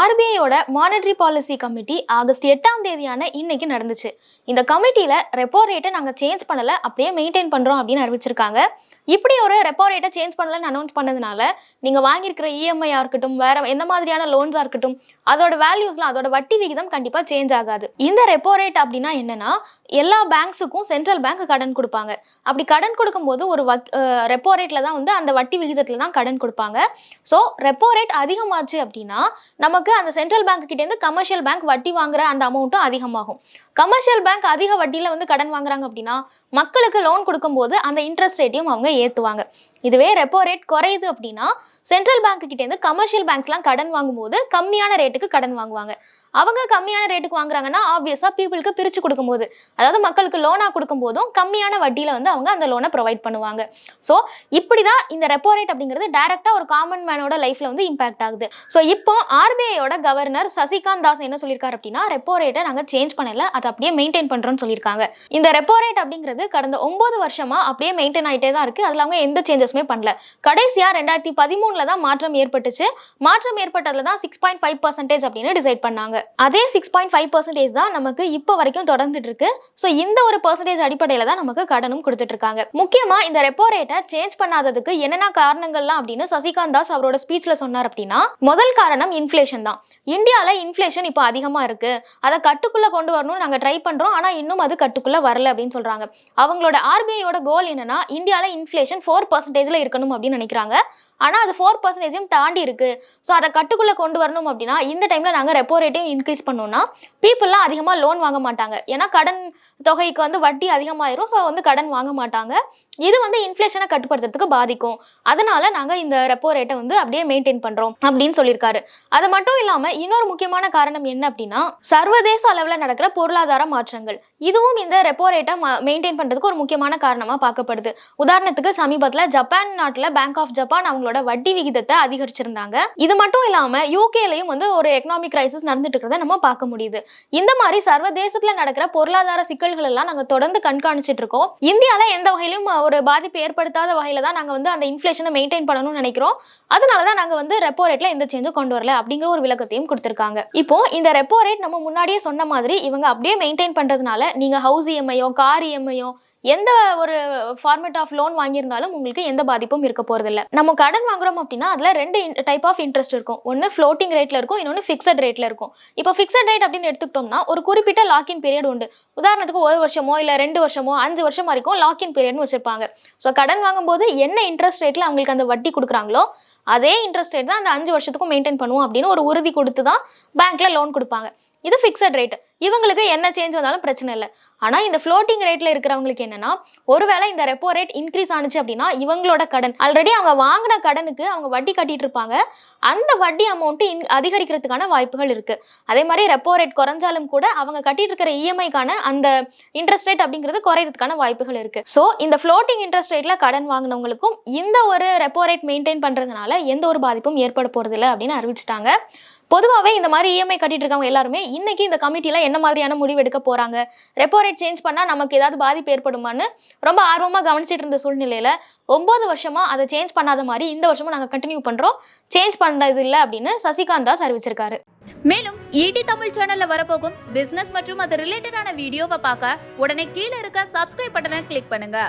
ஆர்பிஐயோட monetary policy committee August எட்டாம் தேதியான இன்னைக்கு நடந்துச்சு. இந்த கமிட்டியில ரெப்போ ரேட்டை நாங்கள் சேஞ்ச் பண்ணலை அப்படியே மெயின்டைன் பண்ணுறோம் அப்படின்னு அறிவிச்சிருக்காங்க. இப்படி ஒரு ரெப்போ ரேட்டை சேஞ்ச் பண்ணலன்னு அனௌன்ஸ் பண்ணதுனால நீங்கள் வாங்கியிருக்கிற இஎம்ஐயாக இருக்கட்டும் வேற எந்த மாதிரியான லோன்ஸாக இருக்கட்டும் அதோட வேல்யூஸ்லாம் அதோட வட்டி விகிதம் கண்டிப்பாக சேஞ்ச் ஆகாது. இந்த ரெப்போ ரேட் அப்படின்னா என்னன்னா எல்லா பேங்க்ஸுக்கும் சென்ட்ரல் பேங்க் கடன் கொடுப்பாங்க. அப்படி கடன் கொடுக்கும்போது ஒரு ரெப்போ ரேட்ல தான் வந்து அந்த வட்டி விகிதத்தில் தான் கடன் கொடுப்பாங்க. ஸோ ரெப்போ ரேட் அதிகமாச்சு அப்படின்னா நமக்கு அந்த சென்ட்ரல் பேங்க் கிட்டேருந்து கமர்ஷியல் பேங்க் வட்டி வாங்குற அந்த அமௌண்ட்டும் அதிகமாகும். கமர்ஷியல் பேங்க் அதிக வட்டியில் வந்து கடன் வாங்குறாங்க அப்படின்னா மக்களுக்கு லோன் கொடுக்கும்போது அந்த இன்ட்ரெஸ்ட் ரேட்டையும் அவங்க ஏற்றுவாங்க இதுவே ரெப்போ ரேட் குறையுது அப்படின்னா சென்ட்ரல் பேங்க் கிட்டேருந்து கமர்ஷியல் பேங்க்ஸ்லாம் கடன் வாங்கும்போது கம்மியான ரேட்டுக்கு கடன் வாங்குவாங்க. அவங்க கம்மியான ரேட்டுக்கு வாங்குறாங்கன்னா ஆப்வியஸாக பீப்புளுக்கு பிரித்து கொடுக்கும்போது அதாவது மக்களுக்கு லோனாக கொடுக்கும்போதும் கம்மியான வட்டியில் வந்து அவங்க அந்த லோனை ப்ரொவைட் பண்ணுவாங்க. ஸோ இப்படி தான் இந்த ரெப்போ ரேட் அப்படிங்கிறது டைரெக்டாக ஒரு காமன் மேனோட லைஃப்பில் வந்து இம்பாக்ட் ஆகுது. ஸோ இப்போ ஆர்பிஐயோட கவர்னர் சசிகாந்த் தாஸ் என்ன சொல்லியிருக்காரு அப்படின்னா ரெப்போ ரேட்டை நாங்கள் சேஞ்ச் பண்ணல அதை அப்படியே மெயின்டைன் பண்ணுறோம்னு சொல்லியிருக்காங்க. இந்த ரெப்போ ரேட் அப்படிங்கிறது கடந்த ஒம்பது வருஷமாக அப்படியே மெயின்டைன் ஆகிட்டே தான் இருக்குது அதில் அவங்க எந்த சேஞ்சஸ் சேஞ்சஸுமே பண்ணல. கடைசியாக ரெண்டாயிரத்தி பதிமூணில் தான் மாற்றம் ஏற்பட்டுச்சு. மாற்றம் ஏற்பட்டதில் தான் சிக்ஸ் பாயிண்ட் ஃபைவ் பர்சன்டேஜ் அப்படின்னு டிசைட் பண்ணாங்க. அதே சிக்ஸ் பாயிண்ட் ஃபைவ் பர்சன்டேஜ் தான் நமக்கு இப்போ வரைக்கும் தொடர்ந்துட்டு இருக்கு. ஸோ இந்த ஒரு பர்சன்டேஜ் அடிப்படையில் தான் நமக்கு கடனும் கொடுத்துட்டு இருக்காங்க. முக்கியமாக இந்த ரெப்போ ரேட்டை சேஞ்ச் பண்ணாததுக்கு என்னென்ன காரணங்கள்லாம் அப்படின்னு சசிகாந்த் தாஸ் அவரோட ஸ்பீச்சில் சொன்னார் அப்படின்னா முதல் காரணம் இன்ஃப்ளேஷன் தான். இந்தியாவில் இன்ஃப்ளேஷன் இப்போ அதிகமாக இருக்கு. அதை கட்டுக்குள்ளே கொண்டு வரணும்னு நாங்கள் ட்ரை பண்ணுறோம் ஆனால் இன்னும் அது கட்டுக்குள்ளே வரல அப்படின்னு சொல்கிறாங்க அவங்களோட ஆர்பிஐயோட கோல் என்னன்னா இந்தியாவில் இன்ஃப்ளேஷன் ஃபோர் பர்சன்டேஜ் பர்சன்டேஜில் இருக்கணும் அப்படின்னு நினைக்கிறாங்க. ஆனால் அது ஃபோர் பர்சன்டேஜும் தாண்டி இருக்குது ஸோ அதை கட்டுக்குள்ளே கொண்டு வரணும் அப்படின்னா இந்த டைமில் நாங்கள் ரெப்போ ரேட்டையும் இன்க்ரீஸ் பண்ணோம்னா பீப்புளெலாம் அதிகமாக லோன் வாங்க மாட்டாங்க. ஏன்னா கடன் தொகைக்கு வந்து வட்டி அதிகமாயிரும். ஸோ வந்து கடன் வாங்க மாட்டாங்க. இது வந்து இன்ஃப்ளேஷனை கட்டுப்படுத்துறதுக்கு பாதிக்கும். அதனால நாங்கள் இந்த ரெப்போ ரேட்டை வந்து அப்படியே மெயின்டைன் பண்ணுறோம் அப்படின்னு சொல்லியிருக்காரு. அது மட்டும் இல்லாமல் இன்னொரு முக்கியமான காரணம் என்ன அப்படின்னா சர்வதேச அளவில் நடக்கிற பொருளாதார மாற்றங்கள். இதுவும் இந்த ரெப்போ ரேட்டை மெயின்டைன் பண்ணுறதுக்கு ஒரு முக்கியமான காரணமாக பார்க்கப்படுது. உதாரணத்துக்கு சமீபத்தில் ஜப்பான் நாட்டில் பேங்க் ஆஃப் ஜப்பான் அவங்களோட வட்டி விகிதத்தை அதிகரிச்சிருந்தாங்க. இது மட்டும் இல்லாமல் யூகேலையும் வந்து ஒரு எக்கனாமிக் கிரைசிஸ் நடந்துட்டு இருக்கிறத நம்ம பார்க்க முடியுது. இந்த மாதிரி சர்வதேசத்தில் நடக்கிற பொருளாதார சிக்கல்கள் எல்லாம் நாங்கள் தொடர்ந்து கண்காணிச்சிட்டு இருக்கோம் இந்தியாவில் எந்த வகையிலும் ஒரு பாதிப்பு ஏற்படுத்தாத வகையில் தான் நாங்கள் வந்து அந்த இன்ஃப்ளேஷனை மெயின்டைன் பண்ணணும்னு நினைக்கிறோம். அதனால தான் நாங்கள் வந்து ரெப்போ ரேட்டில் எந்த சேஞ்சும் கொண்டு வரல அப்படிங்கிற ஒரு விளக்கத்தையும் கொடுத்துருக்காங்க. இப்போ இந்த ரெப்போ ரேட் நம்ம முன்னாடியே சொன்ன மாதிரி இவங்க அப்படியே மெயின்டைன் பண்ணுறதுனால நீங்கள் ஹவுஸ் இஎம்ஐயோ கார் இஎம்ஐயோ எந்த ஒரு ஃபார்மேட் ஆஃப் லோன் வாங்கியிருந்தாலும் உங்களுக்கு எந்த பாதிப்பும் இருக்க போகிறதில்ல நம்ம கடன் வாங்குறோம் அப்படின்னா அதில் ரெண்டு டைப் ஆஃப் இன்ட்ரெஸ்ட் இருக்கும். ஒன்று ஃப்ளோட்டிங் ரேட்டில் இருக்கும் இன்னொன்று ஃபிக்ஸட் ரேட்டில் இருக்கும். இப்போ ஃபிக்ஸட் ரேட் அப்படின்னு எடுத்துக்கிட்டோம்னா ஒரு குறிப்பிட்ட லாக்இன் பீரியட் உண்டு. உதாரணத்துக்கு ஒரு வருஷமோ இல்லை ரெண்டு வருஷமோ அஞ்சு வருஷம் வரைக்கும் லாக்இன் பீரியட்னு வச்சிருப்பாங்க. ஸோ கடன் வாங்கும்போது என்ன இன்ட்ரெஸ்ட் ரேட்டில் அவங்களுக்கு அந்த வட்டி கொடுக்குறாங்களோ அதே இன்ட்ரெஸ்ட் ரேட் தான் அந்த அஞ்சு வருஷத்துக்கும் மெயின்டைன் பண்ணுவோம் அப்படின்னு ஒரு உறுதி கொடுத்து தான் பேங்க்கில் லோன் கொடுப்பாங்க. இது ஃபிக்ஸட் ரேட் இவங்களுக்கு என்ன சேஞ்ச் வந்தாலும் பிரச்சனை இல்லை. ஆனால் இந்த ஃப்ளோட்டிங் ரேட்டில் இருக்கிறவங்களுக்கு என்னன்னா ஒருவேளை இந்த ரெப்போ ரேட் இன்க்ரீஸ் ஆனிச்சு அப்படின்னா இவங்களோட கடன். ஆல்ரெடி அவங்க வாங்கின கடனுக்கு அவங்க வட்டி கட்டிட்டு இருப்பாங்க. அந்த வட்டி அமௌண்ட்டு இன் அதிகரிக்கிறதுக்கான வாய்ப்புகள் இருக்கு. அதே மாதிரி ரெப்போ ரேட் குறைஞ்சாலும் கூட அவங்க கட்டிட்டு இருக்கிற இஎம்ஐக்கான அந்த இன்ட்ரெஸ்ட் ரேட் அப்படிங்கிறது குறையிறதுக்கான வாய்ப்புகள் இருக்கு. ஸோ இந்த ஃப்ளோட்டிங் இன்ட்ரெஸ்ட் ரேட்ல கடன் வாங்கினவங்களுக்கும் இந்த ஒரு ரெப்போ ரேட் மெயின்டைன் பண்றதுனால எந்த ஒரு பாதிப்பும் ஏற்பட போறதில்லை அப்படின்னு அறிவிச்சிட்டாங்க. பொதுவாகவே இந்த மாதிரி இஎம்ஐ கட்டிட்டு இருக்கவங்க எல்லாருமே இன்னைக்கு இந்த கமிட்டிலாம் என்ன மாதிரியான முடிவு எடுக்க போறாங்க? ரெப்போ ரேட் சேஞ்ச் பண்ணால் நமக்கு ஏதாவது பாதிப்பு ஏற்படுமான்னு ரொம்ப ஆர்வமாக கவனிச்சிட்டு இருந்த சூழ்நிலையில் ஒன்பது வருஷமா அதை சேஞ்ச் பண்ணாத மாதிரி இந்த வருஷமும் நாங்கள் கண்டினியூ பண்ணுறோம் சேஞ்ச் பண்ணது இல்லை அப்படின்னு சசிகாந்த் தாஸ் அறிவிச்சிருக்காரு. மேலும் ஈடி தமிழ் சேனல்ல வரப்போகும் பிசினஸ் மற்றும் அது ரிலேட்டடான வீடியோவை பார்க்க உடனே கீழே இருக்க சப்ஸ்கிரைப் பட்டனை கிளிக் பண்ணுங்க.